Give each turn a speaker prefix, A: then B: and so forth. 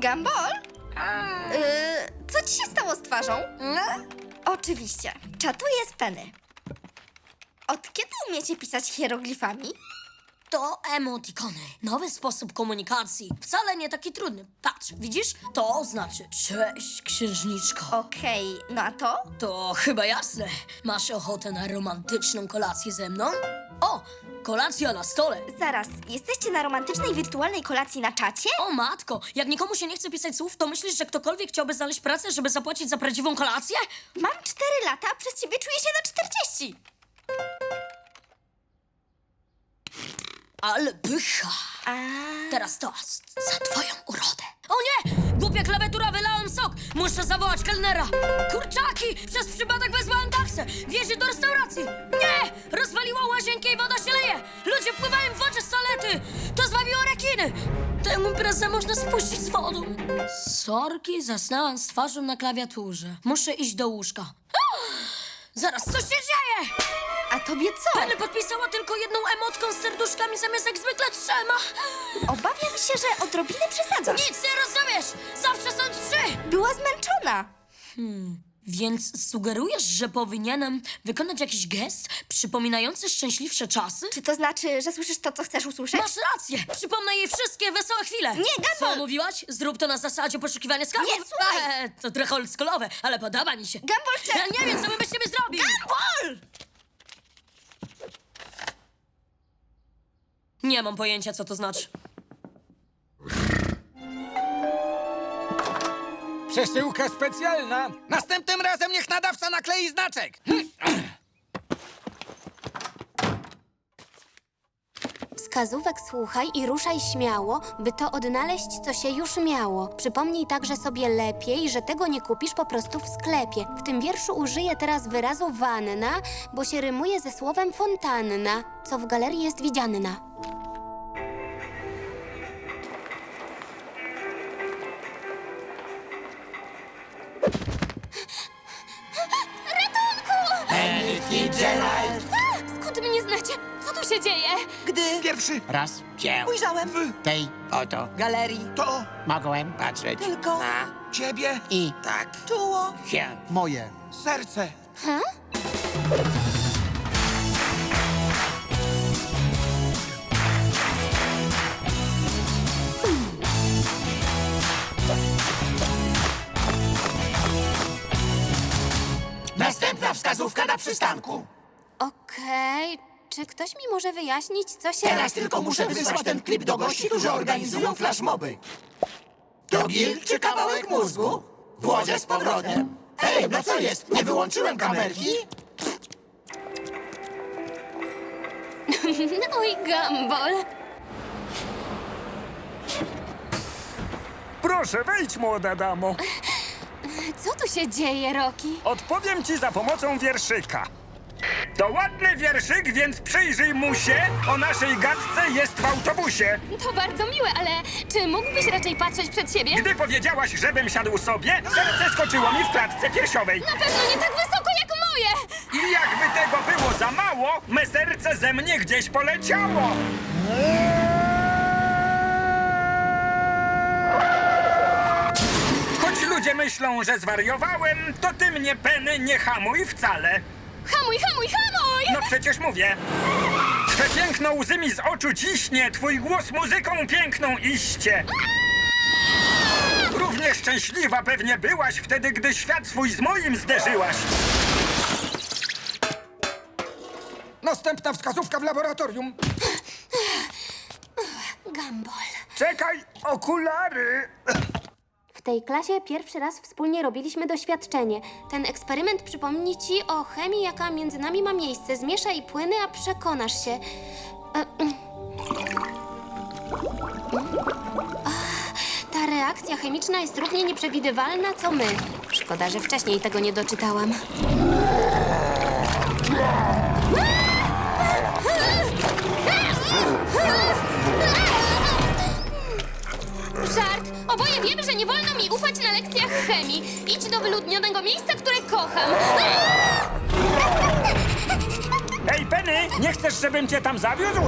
A: Gumball? Yy, co ci się stało z twarzą? Oczywiście. Czatuję z Penny. Od kiedy umiecie pisać hieroglifami?
B: To emotikony. Nowy sposób komunikacji. Wcale nie taki trudny. Patrz, widzisz? To znaczy cześć, księżniczko.
A: Okej, no a to?
B: To chyba jasne. Masz ochotę na romantyczną kolację ze mną? O, kolacja na stole.
A: Zaraz, jesteście na romantycznej wirtualnej kolacji na czacie?
B: O matko, jak nikomu się nie chce pisać słów, to myślisz, że ktokolwiek chciałby znaleźć pracę, żeby zapłacić za prawdziwą kolację?
A: Mam 4 lata, a przez ciebie czuję się na 40.
B: Ale pycha.
A: A...
B: Teraz toast za twoją urodę. O nie! Głupia klawiatura, wylałem sok! Muszę zawołać kelnera! Kurczaki! Przez przypadek wezwałem taksę! Wiezie do restauracji! Nie! Rozwaliła łazienkę i woda się leje! Ludzie pływają w wodzie z salety! To zwabiło rekiny! Tę imprezę można spuścić z wodą! Sorki, zasnęłam z twarzą na klawiaturze. Muszę iść do łóżka. Zaraz, co się dzieje?
A: A tobie co?
B: Penny podpisała tylko jedną emotką z serduszkami zamiast jak zwykle trzema.
A: Obawiam się, że odrobinę przesadzasz.
B: Nic nie rozumiesz! Zawsze są trzy!
A: Była zmęczona.
B: Więc sugerujesz, że powinienem wykonać jakiś gest przypominający szczęśliwsze czasy?
A: Czy to znaczy, że słyszysz to, co chcesz usłyszeć?
B: Masz rację! Przypomnę jej wszystkie wesołe chwile!
A: Nie, Gumball!
B: Co mówiłaś? Zrób to na zasadzie poszukiwania skarbów?
A: Nie, słuchaj!
B: E, to trochę oldschoolowe, ale podoba mi się.
A: Gumball chce...
B: Ja nie wiem, co my byście mi zrobili!
A: Gumball!
B: Nie mam pojęcia, co to znaczy.
C: Przesyłka specjalna. Następnym razem niech nadawca naklei znaczek.
D: Wskazówek słuchaj i ruszaj śmiało, by to odnaleźć, co się już miało. Przypomnij także sobie lepiej, że tego nie kupisz po prostu w sklepie. W tym wierszu użyję teraz wyrazu wanna, bo się rymuje ze słowem fontanna, co w galerii jest widzianna. Skąd mnie znacie? Co tu się dzieje?
E: Gdy
C: Pierwszy
F: Raz cię
E: ujrzałem
F: w tej oto
E: galerii,
C: to
F: mogłem patrzeć
E: tylko
F: na
C: ciebie
F: i
C: tak
E: czuło
F: się.
C: moje serce.
F: Wskazówka na przystanku.
D: Okej, czy ktoś mi może wyjaśnić, co się...
F: Teraz tylko muszę wysłać ten klip do gości, którzy organizują flashmoby. To gil czy kawałek mózgu? Włożę z powrotem. Ej, no co jest? Nie wyłączyłem kamerki?
D: Oj, Gumball.
G: Proszę, wejdź, młoda damo.
D: Co tu się dzieje, Roki?
G: Odpowiem ci za pomocą wierszyka. To ładny wierszyk, więc przyjrzyj mu się. O naszej gadce jest w autobusie.
D: To bardzo miłe, ale czy mógłbyś raczej patrzeć przed siebie?
G: Gdy powiedziałaś, żebym siadł sobie, serce skoczyło mi w klatce piersiowej.
D: Na pewno nie tak wysoko jak moje!
G: I jakby tego było za mało, me serce ze mnie gdzieś poleciało. Ludzie myślą, że zwariowałem, to ty mnie, Penny, nie hamuj wcale.
D: Hamuj, hamuj, hamuj!
G: No przecież mówię. Twe piękno łzy mi z oczu ciśnie, twój głos muzyką piękną iście. Równie szczęśliwa pewnie byłaś wtedy, gdy świat swój z moim zderzyłaś.
C: Następna wskazówka w laboratorium.
D: Gumball.
G: Czekaj, okulary.
D: Tej klasie pierwszy raz wspólnie robiliśmy doświadczenie. Ten eksperyment przypomni ci o chemii, jaka między nami ma miejsce. Zmieszaj płyny, a przekonasz się. E, mm. Ta reakcja chemiczna jest równie nieprzewidywalna, co my. Szkoda, że wcześniej tego nie doczytałam. Lekcjach chemii. Idź do wyludnionego miejsca, które kocham.
G: Hej, Penny, nie chcesz, żebym cię tam zawiózł?